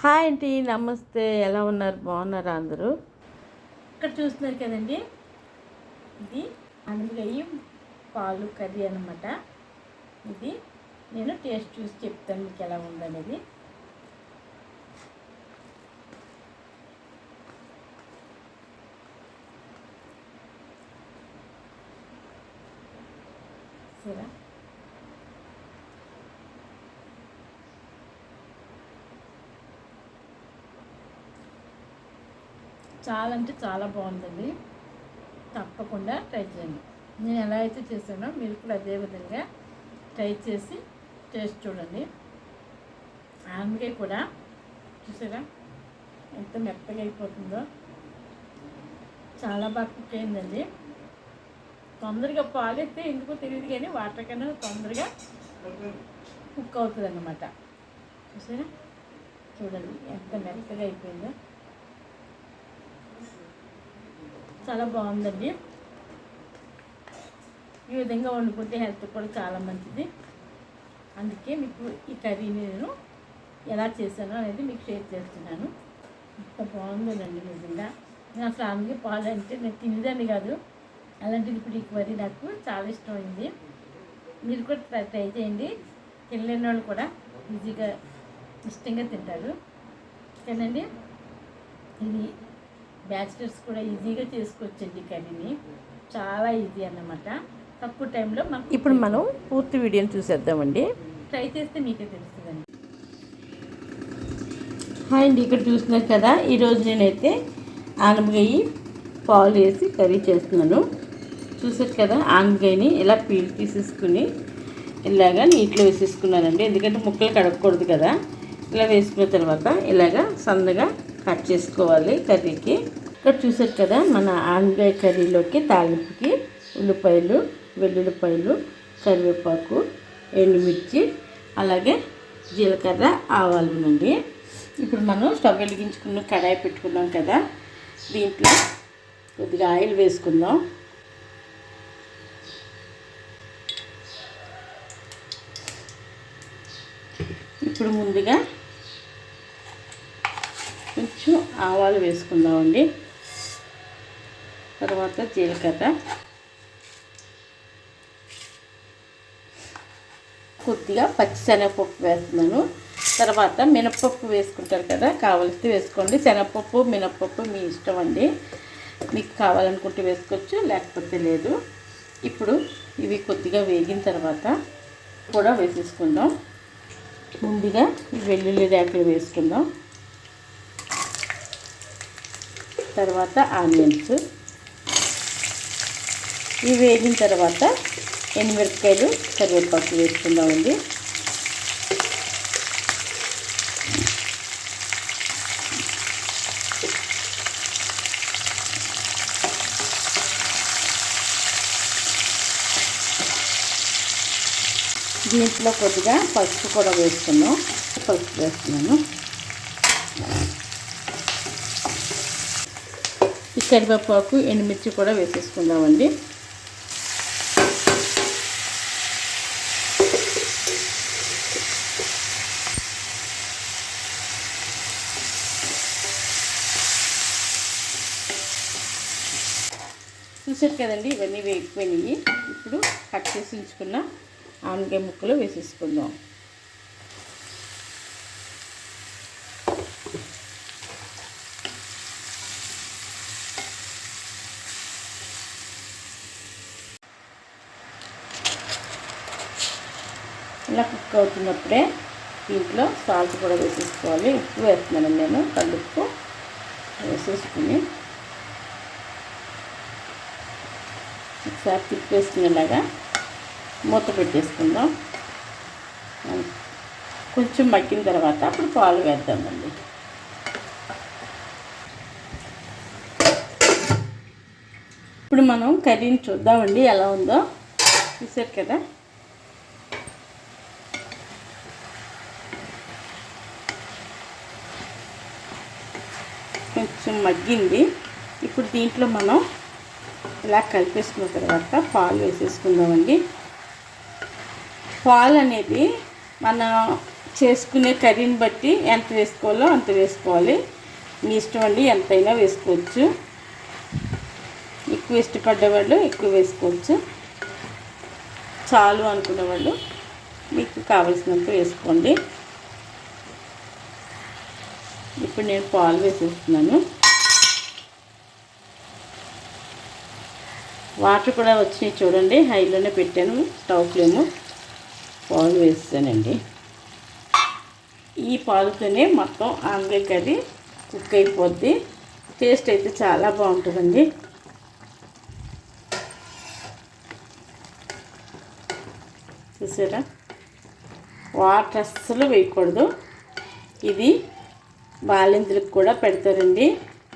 Hi అండి నమస్తే. ఎలా ఉన్నారు? బాగున్నారా అందరూ? ఇక్కడ చూస్తున్నారు కదండి. ఇది అనగయ్యి పాలు కర్రీ అనమాట ఇది నేను టేస్ట్ చూసి చెప్తాను మీకు ఎలా ఉందనేది. సరే చాలా అంటే చాలా బాగుందండి. తప్పకుండా ట్రై చేయండి. నేను ఎలా అయితే చేశానో మీరు కూడా అదే విధంగా ట్రై చేసి టేస్ట్ చూడండి. ఆమెకే కూడా చూసారా? ఎంత మెత్తగా అయిపోతుందో. చాలా బాగా కుక్ అయిందండి. తొందరగా పాలు అయితే ఎందుకో తెలియదు కానీ వాటర్ కన్నా తొందరగా కుక్ అవుతుంది అన్నమాట చూసారా? చూడండి ఎంత మెత్తగా అయిపోయిందో. చాలా బాగుందండి. ఈ విధంగా వండుకుంటే హెల్త్ కూడా చాలా మంచిది. అందుకే మీకు ఈ కర్రీని నేను ఎలా చేశానో అనేది మీకు షేర్ చేస్తున్నాను. ఇంత బాగుందండి నిజంగా. నా ఫ్యామిలీ పాలు అంటే నేను తినేదాన్ని కాదు. అలాంటిది ఇప్పుడు ఈ కర్రీ నాకు చాలా ఇష్టమైంది. మీరు కూడా ట్రై ట్రై చేయండి. తినలేని వాళ్ళు కూడా ఈజీగా ఇష్టంగా తింటారు. ఓకేనండి? ఇది బ్యాచిలర్స్ కూడా ఈజీగా చేసుకోవచ్చండి కర్రీని. చాలా ఈజీ అన్నమాట. తక్కువ టైంలో మనకు ఇప్పుడు మనం పూర్తి వీడియోని చూసేద్దామండి. ట్రై చేస్తే మీకే తెలుస్తుందండి. హాయ్ అండి ఇక్కడ చూస్తున్నారు కదా. ఈరోజు నేనైతే ఆనపకాయ పాలు వేసి కర్రీ చేస్తున్నాను. చూసారు కదా ఆనపకాయని ఇలా పీల్ తీసేసుకుని ఇలాగా నీటిలో వేసేసుకున్నానండి. ఎందుకంటే ముక్కలు కడగకూడదు కదా. ఇలా వేసుకున్న తర్వాత ఇలాగా సన్నగా కట్ చేసుకోవాలి కర్రీకి. ఇక్కడ చూసారు కదా మన ఆనపకాయ కర్రీలోకి తాలింపుకి ఉల్లిపాయలు వెల్లుల్లిపాయలు కరివేపాకు ఎండుమిర్చి అలాగే జీలకర్ర ఆవాలునండి ఇప్పుడు మనం స్టవ్ వెలిగించుకున్న కడాయి పెట్టుకున్నాం కదా దీంట్లో కొద్దిగా ఆయిల్ వేసుకుందాం. ఇప్పుడు ముందుగా కొంచెం ఆవాలు వేసుకుందామండి. తర్వాత జీలకర్ర. కొద్దిగా పచ్చిశనగపప్పు వేస్తున్నాను. తర్వాత మినప్పప్పు వేసుకుంటారు కదా కావలిస్తే వేసుకోండి. శనగపప్పు మినపప్పు మీ ఇష్టం అండి. మీకు కావాలనుకుంటే వేసుకోవచ్చు లేకపోతే లేదు. ఇప్పుడు ఇవి కొద్దిగా వేగిన తర్వాత కూడా వేసేసుకుందాం. ముందుగా వెల్లుల్లి రేకులు వేసుకుందాం. తర్వాత ఆనియన్స్. ఇవి వేగిన తర్వాత ఎండుమిరపకాయలు కరివేపాకు వేసుకుందామండి. దీంట్లో కొద్దిగా పసుపు కూడా వేసుకున్నాం పసుపు వేస్తున్నాను. ఈ కరివేపాకు ఎండుమిర్చి కూడా వేసేసుకుందామండి. చూసారు కదండి ఇవన్నీ వేగిపోయినాయి. ఇప్పుడు కట్ చేసి ఉంచుకున్న ఆనకాయ ముక్కలు వేసేసుకుందాం. ఇలా కుక్ అవుతున్నప్పుడే దీంట్లో సాల్ట్ కూడా వేసేసుకోవాలి. ఉప్పు వేస్తున్నాను నేను. కళ్ళుప్పు వేసేసుకుని ఒకసారి తిప్పేసుకునేలాగా మూత పెట్టేసుకుందాం. కొంచెం మగ్గిన తర్వాత అప్పుడు పాలు వేద్దామండి. ఇప్పుడు మనం కర్రీని చూద్దామండి. ఎలా ఉందో చూసారు కదా? కొంచెం మగ్గింది. ఇప్పుడు దీంట్లో మనం ఇలా కలిపేసుకున్న తర్వాత పాలు వేసేసుకుందామండి. పాలు అనేది మన చేసుకునే కర్రీని బట్టి ఎంత వేసుకోవాలో అంత వేసుకోవాలి. మీ ఇష్టం అండి ఎంతైనా వేసుకోవచ్చు. ఎక్కువ ఇష్టపడ్డ వాళ్ళు ఎక్కువ వేసుకోవచ్చు. చాలు అనుకునే వాళ్ళు మీకు కావలసినంత వేసుకోండి. ఇప్పుడు నేను పాలు వేసేస్తున్నాను. వాటర్ కూడా వచ్చినాయి చూడండి. హైలోనే పెట్టాను. స్టవ్ ఫ్లేము పాలు వేస్తానండి. ఈ పాలుతోనే మొత్తం ఆంగ్లే కర్రీ కుక్ అయిపోద్ది. టేస్ట్ అయితే చాలా బాగుంటుందండి. చూసారా? వాటర్ అస్సలు వేయకూడదు. ఇది బాలింతలకు కూడా పెడతారండి.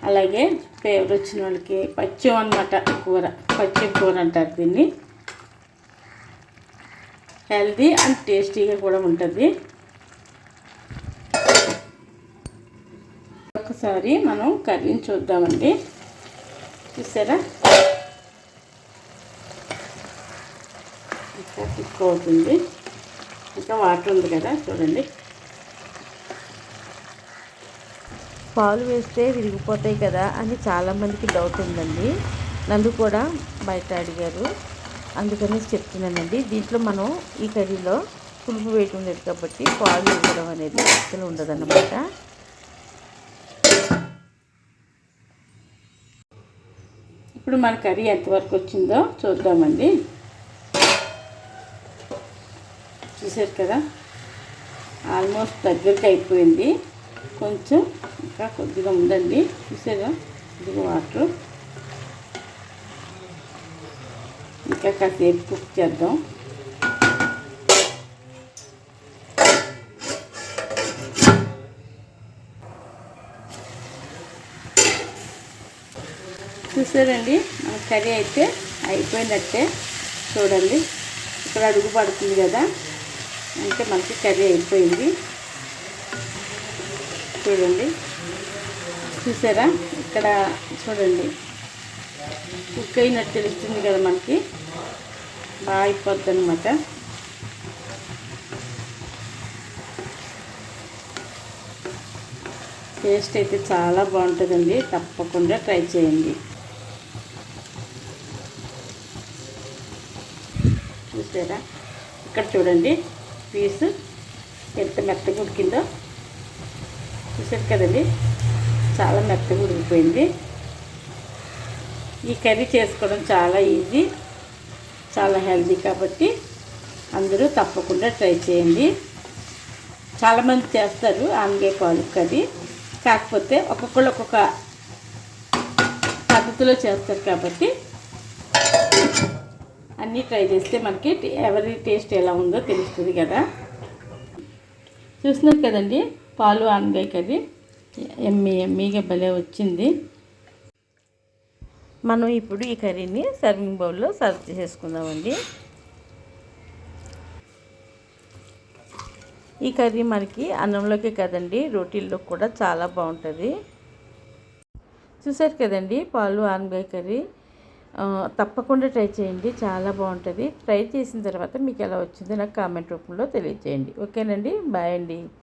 అలాగే ఫేవర్ వచ్చిన వాళ్ళకి పచ్చి అనమాట కూర. పచ్చి కూర అంటారు దీన్ని. హెల్దీ అండ్ టేస్టీగా కూడా ఉంటుంది. ఒకసారి మనం కర్రీని చూద్దామండి. చూసారా? ఇంకా కుక్ అవుతుంది. ఇంకా వాటర్ ఉంది కదా చూడండి. పాలు వేస్తే విరిగిపోతాయి కదా అని చాలామందికి డౌట్ ఉందండి. నన్ను కూడా బయట అడిగారు. అందుకని చెప్తున్నానండి. దీంట్లో మనం ఈ కర్రీలో పులుపు వేయటం లేదు కాబట్టి పాలు వేయడం అనేది అసలు ఉండదన్నమాట. ఇప్పుడు మన కర్రీ ఎంతవరకు వచ్చిందో చూద్దామండి. చూసారు కదా? ఆల్మోస్ట్ దగ్గరికి అయిపోయింది. కొంచెం ఇంకా కొద్దిగా ఉందండి. చూసారా? కొద్దిగా వాటర్. ఇంకా కాసేపు కుక్ చేద్దాం. చూసారండి? మన కర్రీ అయితే అయిపోయినట్టే. చూడండి. ఇక్కడ అడుగు పడుతుంది కదా. అంటే మనకి కర్రీ అయిపోయింది. చూడండి. చూసారా? ఇక్కడ చూడండి. కుక్ అయినట్టు తెలుస్తుంది కదా మనకి. బాగా అయిపోద్ది అనమాట టేస్ట్ అయితే చాలా బాగుంటుందండి. తప్పకుండా ట్రై చేయండి. చూసారా? ఇక్కడ చూడండి. పీసు ఎంత మెత్తగా ఉడికిందో. చూసారు కదండి? చాలా మెత్తగా ఉడికిపోయింది. ఈ కర్రీ చేసుకోవడం చాలా ఈజీ చాలా హెల్దీ కాబట్టి అందరూ తప్పకుండా ట్రై చేయండి. చాలామంది చేస్తారు ఆనగే పాలు కర్రీ. కాకపోతే ఒక్కొక్కళ్ళు ఒక్కొక్క పద్ధతిలో చేస్తారు కాబట్టి అన్నీ ట్రై చేస్తే మనకి ఎవరి టేస్ట్ ఎలా ఉందో తెలుస్తుంది కదా. చూస్తున్నారు కదండి పాలు ఆనగాయ కర్రీ. ఎమ్మి ఎమ్మిగా భలే వచ్చింది. మనం ఇప్పుడు ఈ కర్రీని సర్వింగ్ బౌల్లో సర్వ్ చేసుకుందామండి. ఈ కర్రీ మనకి అన్నంలోకి కదండి రోటీల్లో కూడా చాలా బాగుంటుంది. చూసారు కదండి పాలు ఆనగాయ కర్రీ. తప్పకుండా ట్రై చేయండి చాలా బాగుంటుంది. ట్రై చేసిన తర్వాత మీకు ఎలా వచ్చిందో నాకు కామెంట్ రూపంలో తెలియజేయండి. ఓకేనండి బాయ్ అండి.